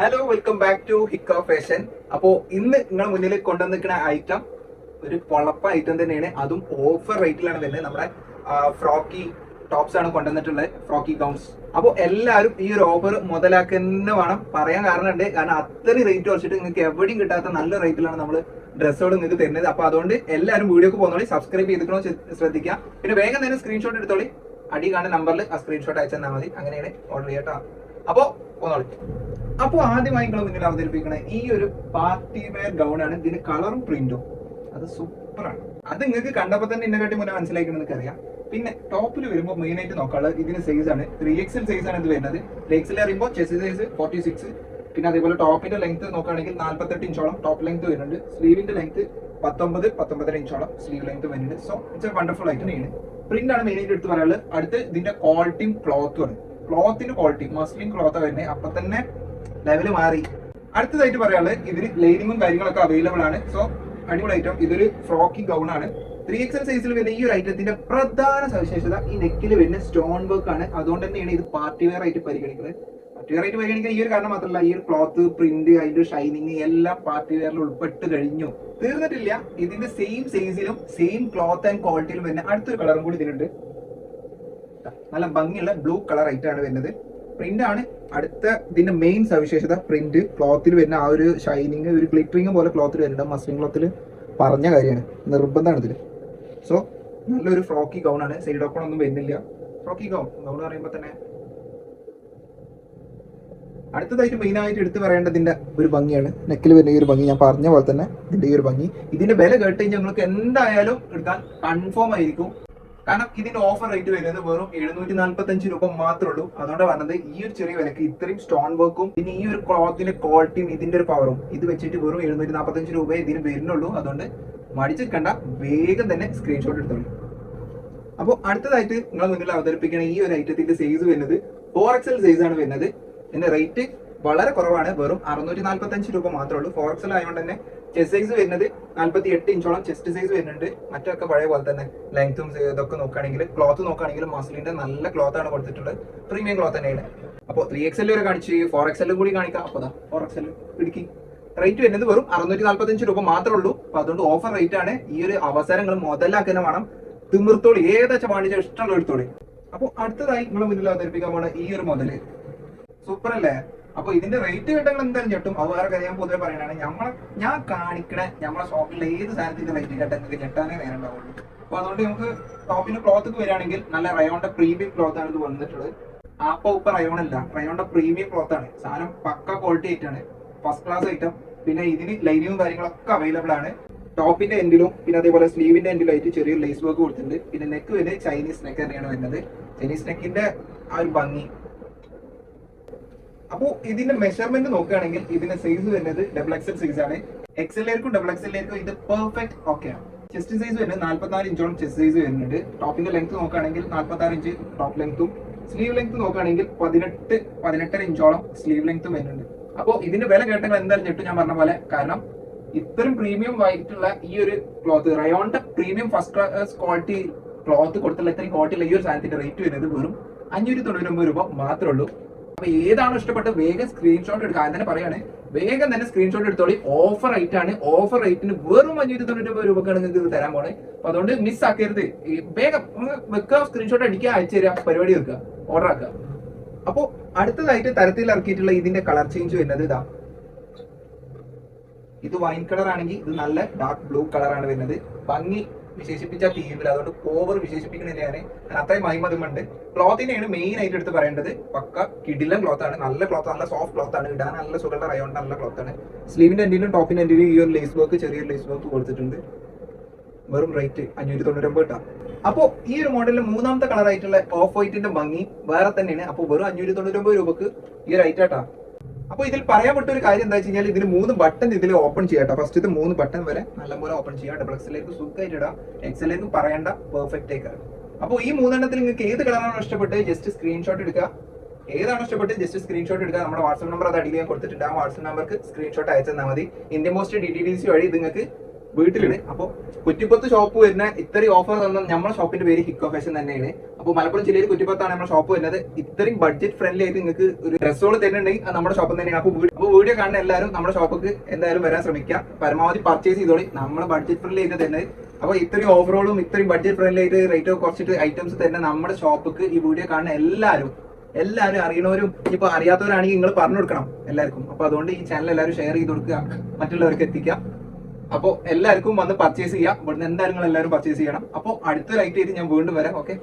Hello welcome back to Hikka fashion അപ്പോ ഇന്ന് നിങ്ങളുടെ മുന്നിൽ കൊണ്ടുവന്നിരിക്കുന്ന ഐറ്റം ഒരു പൊളപ്പ ഐറ്റം തന്നെയാണ്. അതും ഓഫർ റേറ്റിലാണ് വരുന്നത്. നമ്മുടെ ഫ്രോക്കി ടോപ്സ് ആണ് കൊണ്ടുവന്നിട്ടുള്ളത്. ഫ്രോക്കി ഗൗൺസ് അപ്പോൾ എല്ലാവരും ഈ ഒരു ഓഫർ മുതലാക്കുന്ന വേണം. പറയാൻ കാരണമുണ്ട്. കാരണം അത്രയും റേറ്റ് കുറച്ചിട്ട് നിങ്ങൾക്ക് എവിടെയും കിട്ടാത്ത നല്ല റേറ്റിലാണ് നമ്മൾ ഡ്രസ്സുകൾ നിങ്ങൾക്ക് തരുന്നത്. അപ്പൊ അതുകൊണ്ട് എല്ലാവരും വീഡിയോക്ക് പോകുന്നോളി. സബ്സ്ക്രൈബ് ചെയ്തിട്ടോ ശ്രദ്ധിക്കുക. പിന്നെ വേഗം തന്നെ സ്ക്രീൻഷോട്ട് എടുത്തോളി. അടി കാണുന്ന നമ്പറിൽ ആ സ്ക്രീൻഷോട്ട് അയച്ചു തന്നാൽ മതി. അങ്ങനെയാണ് ഓർഡർ ചെയ്യട്ടോ അപ്പോ പോന്നോളി അപ്പോൾ ആദ്യമായി നിങ്ങൾ മുന്നിൽ അവതരിപ്പിക്കണേ ഈ ഒരു പാർട്ടി വെയർ ഗൗൺ ആണ്. ഇതിന് കളറും പ്രിന്റും അത് സൂപ്പറാണ് അത് നിങ്ങൾക്ക് കണ്ടപ്പോൾ തന്നെ ഇന്നെ കാട്ടി മുന്നേ മനസ്സിലാക്കണം അറിയാം. പിന്നെ ടോപ്പിൽ വരുമ്പോൾ മെയിൻ ആയിട്ട് നോക്കാനുള്ളത് ഇതിന് സൈസ് ആണ്. ത്രീ എക്സൽ സൈസ് ആണ് ഇത് വരുന്നത്. എക്സൽ അറിയുമ്പോൾ ചെസ്റ്റ് സൈസ് ഫോർട്ടി സിക്സ് പിന്നെ അതേപോലെ ടോപ്പിന്റെ ലെങ്ത് നോക്കുകയാണെങ്കിൽ നാല്പത്തെട്ട് ഇഞ്ചോളം ടോപ്പ് ലെങ്ത് വരുന്നുണ്ട്. സ്ലീവിന്റെ ലെങ്ത് പത്തൊമ്പത് പത്തൊമ്പതര ഇഞ്ചോളം സ്ലീവ് ലെങ്ത് വരുന്നുണ്ട്. സോ ഇറ്റ്സ് എ വണ്ടർഫുൾ ആയിട്ട് ആണ്. പ്രിന്റ് ആണ് മെയിൻ ആയിട്ട് എടുത്ത് പറയാനുള്ളത്. അടുത്ത് ഇതിന്റെ ക്വാളിറ്റിയും ക്ലോത്തും ആണ്. ക്ലോത്തിന്റെ ക്വാളിറ്റി മസ്ലിൻ ക്ലോത്ത് തന്നെ അപ്പൊ തന്നെ ലെവൽ മാറി. അടുത്തതായിട്ട് പറയാനുള്ളത് ഇതിന് ലൈനിങ്ങും കാര്യങ്ങളൊക്കെ അവൈലബിൾ ആണ്. സോ അടിപൊളി ഐറ്റം ഇതൊരു ഫ്രോക്കി ഗൗൺ ആണ്. ത്രീ എക്സൽ സൈസിൽ വരുന്ന ഈ ഒരു ഐറ്റത്തിന്റെ പ്രധാന സവിശേഷത ഈ നെക്കിൽ വരുന്ന സ്റ്റോൺ വർക്ക് ആണ്. അതുകൊണ്ട് തന്നെയാണ് ഇത് പാർട്ടി വെയർ ആയിട്ട് പരിഗണിക്കുന്നത്. പാർട്ടി വെയർ ആയിട്ട് പരിഗണിക്കാൻ ഈ ഒരു കാരണം മാത്രമല്ല ഈ ഒരു ക്ലോത്ത് പ്രിന്റ് അതിന്റെ ഷൈനിങ് എല്ലാം പാർട്ടി വെയറിൽ ഉൾപ്പെട്ട് കഴിഞ്ഞു. തീർന്നിട്ടില്ല. ഇതിന്റെ സെയിം സൈസിലും സെയിം ക്ലോത്ത് ആൻഡ് ക്വാളിറ്റിയിലും വരുന്ന അടുത്തൊരു കളറും കൂടി ഇതിനുണ്ട് നല്ല ഭംഗിയുള്ള ബ്ലൂ കളർ ആയിട്ട് ആണ് വരുന്നത്. പ്രിന്റ് ആണ്. അടുത്ത ഇതിന്റെ മെയിൻ സവിശേഷത പ്രിന്റ് ക്ലോത്തിൽ വരുന്ന ആ ഒരു ഷൈനിങ് ഒരു ഗ്ലിറ്ററിങ് പോലെ ക്ലോത്തിൽ വരുന്നുണ്ട്. മസ്ലിൻ ക്ലോത്തിൽ പറഞ്ഞ കാര്യമാണ്. നിർബന്ധമാണ് ഇതിൽ സോ നല്ലൊരു ഫ്രോക്കി ഗൗൺ ആണ്. സൈഡ് ഓപ്പൺ ഒന്നും വരുന്നില്ല. ഫ്രോക്കി ഗൗൺ ഗൗൺ എന്ന് പറയുമ്പോൾ തന്നെ അടുത്തതായിട്ട് മെയിൻ ആയിട്ട് എടുത്തു പറയേണ്ടതിന്റെ ഒരു ഭംഗിയാണ്. നെക്കിൽ വരുന്ന ഈ ഒരു ഭംഗി ഞാൻ പറഞ്ഞ പോലെ തന്നെ ഇതിന്റെ ഈ ഒരു ഭംഗി. ഇതിന്റെ വില കേട്ട് കഴിഞ്ഞാൽ നിങ്ങൾക്ക് എന്തായാലും എടുക്കാൻ കൺഫേം ആയിരിക്കും. കാരണം ഇതിന്റെ ഓഫർ റേറ്റ് വരുന്നത് വെറും എഴുന്നൂറ്റി നാല്പത്തി അഞ്ച് രൂപ മാത്രമേ ഉള്ളൂ. അതുകൊണ്ട് പറഞ്ഞത് ഈ ഒരു ചെറിയ വിലക്ക് ഇത്രയും സ്റ്റോൺ വർക്കും പിന്നെ ഈ ഒരു ക്ലോത്തിന്റെ ക്വാളിറ്റിയും ഇതിന്റെ ഒരു പവറും ഇത് വെച്ചിട്ട് വെറും എഴുന്നൂറ്റി നാൽപ്പത്തി അഞ്ച് രൂപയെ ഇതിന് വരുന്നുള്ളൂ. അതുകൊണ്ട് മടിച്ചിരിക്കണ്ട വേഗം തന്നെ സ്ക്രീൻഷോട്ട് എടുത്തോളൂ. അപ്പോൾ അടുത്തതായിട്ട് നിങ്ങളെ മുന്നിൽ അവതരിപ്പിക്കുന്ന ഈ ഒരു ഐറ്റത്തിന്റെ സൈസ് വരുന്നത് ഫോർ എക്സൽ സൈസ് ആണ് വരുന്നത്. ഇതിന്റെ റേറ്റ് വളരെ കുറവാണ്. വെറും അറുന്നൂറ്റി നാല്പത്തി അഞ്ച് രൂപ മാത്രമേ ഉള്ളൂ. ഫോർ എക്സൽ ആയതുകൊണ്ട് തന്നെ ചെസ്റ്റ് സൈസ് വരുന്നത് നാല്പത്തി എട്ട് ഇഞ്ചോളം ചെസ്റ്റ് സൈസ് വരുന്നുണ്ട്. മറ്റൊക്കെ പഴയ പോലെ തന്നെ ലെങ്ത്തും ഇതൊക്കെ നോക്കുകയാണെങ്കിൽ ക്ലോത്ത് നോക്കുകയാണെങ്കിൽ മസിലിന്റെ നല്ല ക്ലോത്ത് ആണ് കൊടുത്തിട്ടുള്ളത്. പ്രീമിയം ക്ലോത്ത് തന്നെയാണ്. അപ്പോൾ ത്രീ എക്സൽ വരെ കാണിച്ച് ഫോർ എക്സലും കൂടി കാണിക്കാം. അപ്പോൾ ഫോർ എക്സൽ ഇടുക്കി. റേറ്റ് വരുന്നത് വെറും അറുന്നൂറ്റി നാല്പത്തി അഞ്ച് രൂപ മാത്രമേ ഉള്ളൂ. അപ്പോൾ അതുകൊണ്ട് ഓഫർ റേറ്റ് ആണ്. ഈ ഒരു അവസരങ്ങൾ മുതലാക്കുന്ന വേണം. തിമിർത്തോളി ഏതാച്ച വാണിജ്യം ഇഷ്ടമുള്ള എടുത്തോളി. അപ്പോൾ അടുത്തതായി നിങ്ങളെ മുന്നിൽ അവതരിപ്പിക്കാൻ പോണ ഈ ഒരു മുതൽ സൂപ്പർ അല്ലേ അപ്പൊ ഇതിന്റെ റേറ്റ് കേട്ടങ്ങൾ എന്തായാലും ഞെട്ടും. അത് വേറെ കാര്യം ഞാൻ പൊതുവെ പറയാനാണ് നമ്മളെ ഞാൻ കാണിക്കണ നമ്മളെ ഷോപ്പിലെ ഏത് സാധനത്തിന്റെ റേറ്റ് കിട്ടുന്നത് കിട്ടാനേ നേരം ഉണ്ടാവുള്ളൂ അപ്പൊ അതുകൊണ്ട് നമുക്ക് ടോപ്പിന്റെ ക്ലോത്ത് വരികയാണെങ്കിൽ നല്ല റയോണിന്റെ പ്രീമിയം ക്ലോത്ത് ആണ് ഇത് വന്നിട്ടുള്ളത്. ആപ്പ ഉപ്പ റയോൺ അല്ല റയോണിന്റെ പ്രീമിയം ക്ലോത്ത് ആണ്. സാധനം പക്ക ക്വാളിറ്റി ആയിട്ടാണ് ഫസ്റ്റ് ക്ലാസ് ഐറ്റം പിന്നെ ഇതിന് ലൈനിങ്ങും കാര്യങ്ങളൊക്കെ അവൈലബിൾ ആണ്. ടോപ്പിന്റെ എൻഡിലും പിന്നെ അതേപോലെ സ്ലീവിന്റെ എൻഡിലായിട്ട് ചെറിയൊരു ലേസ് വർക്ക് കൊടുത്തിട്ടുണ്ട്. പിന്നെ നെക്ക് വരുന്നത് ചൈനീസ് നെക്ക് തന്നെയാണ് വരുന്നത്. ചൈനീസ് നെക്കിന്റെ ആ ഒരു ഭംഗി. അപ്പോൾ ഇതിന്റെ മെഷർമെന്റ് നോക്കുകയാണെങ്കിൽ ഇതിന്റെ സൈസ് വരുന്നത് ഡബിൾ എക്സൽ സൈസ് ആണ്. എക്സലിലേക്കും ഡബിൾ എക്സലിലേക്കും ഇത് പെർഫെക്റ്റ് ഓക്കെ ആണ്. ചെസ്റ്റ് സൈസ് വരുന്നത് നാല്പത്തിനാല് ഇഞ്ചോളം ചെസ്റ്റ് സൈസ് വരുന്നുണ്ട്. ടോപ്പിന്റെ ലെങ്ത് നോക്കുകയാണെങ്കിൽ നാല്പത്തി ഇഞ്ച് ടോപ്പ് ലെങ്ത്തും സ്ലീവ് ലെങ്ത് നോക്കുകയാണെങ്കിൽ പതിനെട്ട് പതിനെട്ടര ഇഞ്ചോളം സ്ലീവ് ലെങ്ത്തും വരുന്നുണ്ട്. അപ്പോൾ ഇതിന്റെ വില കേട്ടങ്ങൾ എന്തറിഞ്ഞിട്ട് ഞെട്ടു ഞാൻ പറഞ്ഞ പോലെ കാരണം ഇത്രയും പ്രീമിയം ആയിട്ടുള്ള ഈ ഒരു cloth റയോണിന്റെ premium first class quality cloth കൊടുത്തുള്ള ഇത്രയും ക്വാളിറ്റിയുള്ള ഈ ഒരു സാധനത്തിന്റെ റേറ്റ് വരുന്നത് വെറും അഞ്ഞൂറ്റി തൊണ്ണൂറ്റി രൂപ മാത്രമേ ഉള്ളൂ. അപ്പൊ ഏതാണോ ഇഷ്ടപ്പെട്ട വേഗം സ്ക്രീൻഷോട്ട് എടുക്കുക. ആദ്യം തന്നെ പറയാണ് വേഗം തന്നെ സ്ക്രീൻഷോട്ട് എടുത്തോളി. ഓഫർ റേറ്റ് ആണ്. ഓഫർ റേറ്റിന് വെറും അഞ്ഞൂറ്റി തൊണ്ണൂറ്റി രൂപക്കാണ് നിങ്ങൾക്ക് ഇത് തരാൻ പോണേ. അപ്പൊ അതുകൊണ്ട് മിസ് ആക്കരുത്. വേഗം വെക്കുക സ്ക്രീൻഷോട്ട് അടിക്കുക അയച്ചു തരിക പരിപാടി വെക്കുക ഓർഡർ ആക്കുക. അപ്പോ അടുത്തതായിട്ട് തരത്തിൽ ഇറക്കിയിട്ടുള്ള ഇതിന്റെ കളർ ചേഞ്ച് വരുന്നത് ഇതാ. ഇത് വൈൻ കളർ ആണെങ്കിൽ ഇത് നല്ല ഡാർക്ക് ബ്ലൂ കളറാണ് വരുന്നത്. ഭംഗി വിശേഷിപ്പിച്ച തീവ്ര അതുകൊണ്ട് കോവർ വിശേഷിപ്പിക്കുന്നില്ല ഞാൻ അത്രയും മഹിമതുമുണ്ട് ക്ലോത്തിനെയാണ് മെയിൻ ആയിട്ട് എടുത്ത് പറയേണ്ടത്. പക്ക കിടിലം ക്ലോത്ത് ആണ്. നല്ല ക്ലോത്ത് നല്ല സോഫ്റ്റ് ക്ലോത്ത് ആണ്. ഇടാൻ നല്ല സുഖമുള്ള റയോണ്ട് നല്ല ക്ലോത്ത് ആണ്. സ്ലീവിന്റെ എൻഡിലും ടോപ്പിന്റെ എൻഡിലും ഈ ഒരു ലേസ് വർക്ക് ചെറിയൊരു ലേസ് വർക്ക് കൊടുത്തിട്ടുണ്ട്. വെറും റേറ്റ് അഞ്ഞൂറ്റി തൊണ്ണൂറ്റൊമ്പത് കിട്ടാം അപ്പോൾ ഈ ഒരു മോഡലിൽ മൂന്നാമത്തെ കളർ ആയിട്ടുള്ള ഓഫ് വൈറ്റിന്റെ ഭംഗി വേറെ തന്നെയാണ്. അപ്പോൾ വെറും അഞ്ഞൂറ്റി തൊണ്ണൂറ്റൊമ്പത് രൂപക്ക് ഈ ഒരു ഐറ്റം ആട്ടാ അപ്പോൾ ഇതിൽ പറയാൻ പറ്റ ഒരു കാര്യം എന്താ വെച്ച് കഴിഞ്ഞാൽ ഇതിൽ മൂന്ന് ബട്ടൺ ഇതിൽ ഓപ്പൺ ചെയ്യാട്ടോ. ഇത് മൂന്ന് ബട്ടൺ വരെ നല്ലപോലെ ഓപ്പൺ ചെയ്യാം. ഡബിൾ എക്സലിലേക്ക് സുഖമായിട്ട് ഇടാം. എക്സലേക്ക് പറയേണ്ട. പെർഫെക്റ്റ് ആയിക്കാണ് അപ്പോൾ ഈ മൂന്നെണ്ണത്തിൽ നിങ്ങൾക്ക് ഏത് കളറാണ് ഇഷ്ടപ്പെട്ട് ജസ്റ്റ് സ്ക്രീൻഷോട്ട് എടുക്കുക. ഏതാണ് ഇഷ്ടപ്പെട്ട് ജസ്റ്റ് സ്ക്രീൻഷോട്ട് എടുക്കുക. നമ്മുടെ വാട്സ്ആപ്പ് നമ്പർ അത് അടിയിൽ ഞാൻ കൊടുത്തിട്ടുണ്ട്. ആ വാട്സ്ആപ്പ് നമ്പർക്ക് സ്ക്രീൻഷോട്ട് അയച്ചു തന്നാൽ മതി. Indian post D T D C വഴി നിങ്ങൾക്ക് വീട്ടിലാണ് അപ്പൊ കുറ്റിപ്പത്ത് ഷോപ്പ് വരുന്ന ഇത്രയും ഓഫർ തന്ന നമ്മുടെ ഷോപ്പിന്റെ പേര് ഹിക്കോ ഫാഷൻ തന്നെയാണ്. അപ്പൊ മലപ്പുറം ജില്ലയിൽ കുറ്റിപ്പത്താണ് നമ്മുടെ ഷോപ്പ് വരുന്നത്. ഇത്രയും ബഡ്ജറ്റ് ഫ്രണ്ട്ലി ആയിട്ട് നിങ്ങൾക്ക് ഒരു ഡ്രസ്സുകൾ തരുന്നുണ്ടെങ്കിൽ അത് നമ്മുടെ ഷോപ്പ് തന്നെയാണ്. വീഡിയോ അപ്പോൾ വീഡിയോ കാണുന്ന എല്ലാവരും നമ്മുടെ ഷോപ്പിക്ക് എന്തായാലും വരാൻ ശ്രമിക്കുക പരമാവധി പർച്ചേസ് ചെയ്തോളി. നമ്മുടെ ബഡ്ജറ്റ് ഫ്രണ്ട്ലി ആയിട്ട് തന്നെ അപ്പൊ ഇത്രയും ഓഫറുകളും ഇത്രയും ബഡ്ജറ്റ് ഫ്രണ്ട്ലി ആയിട്ട് റേറ്റ് കുറച്ചിട്ട് ഐറ്റംസ് തന്നെ നമ്മുടെ ഷോപ്പിക്ക് ഈ വീഡിയോ കാണുന്ന എല്ലാവരും എല്ലാവരും അറിയണവരും ഇപ്പൊ അറിയാത്തവരാണെങ്കിൽ നിങ്ങൾ പറഞ്ഞു കൊടുക്കണം എല്ലാവർക്കും. അപ്പൊ അതുകൊണ്ട് ഈ ചാനൽ എല്ലാവരും ഷെയർ ചെയ്ത് കൊടുക്കുക. മറ്റുള്ളവർക്ക് എത്തിക്കുക അപ്പോൾ എല്ലാവർക്കും വന്ന് പർച്ചേസ് ചെയ്യാം. ഇവിടുന്ന് എന്തായാലും നിങ്ങൾ എല്ലാവരും പർച്ചേസ് ചെയ്യണം. അപ്പോൾ അടുത്ത ലൈറ്റ് ചെയ്ത് ഞാൻ വീണ്ടും വരാം. ഓക്കെ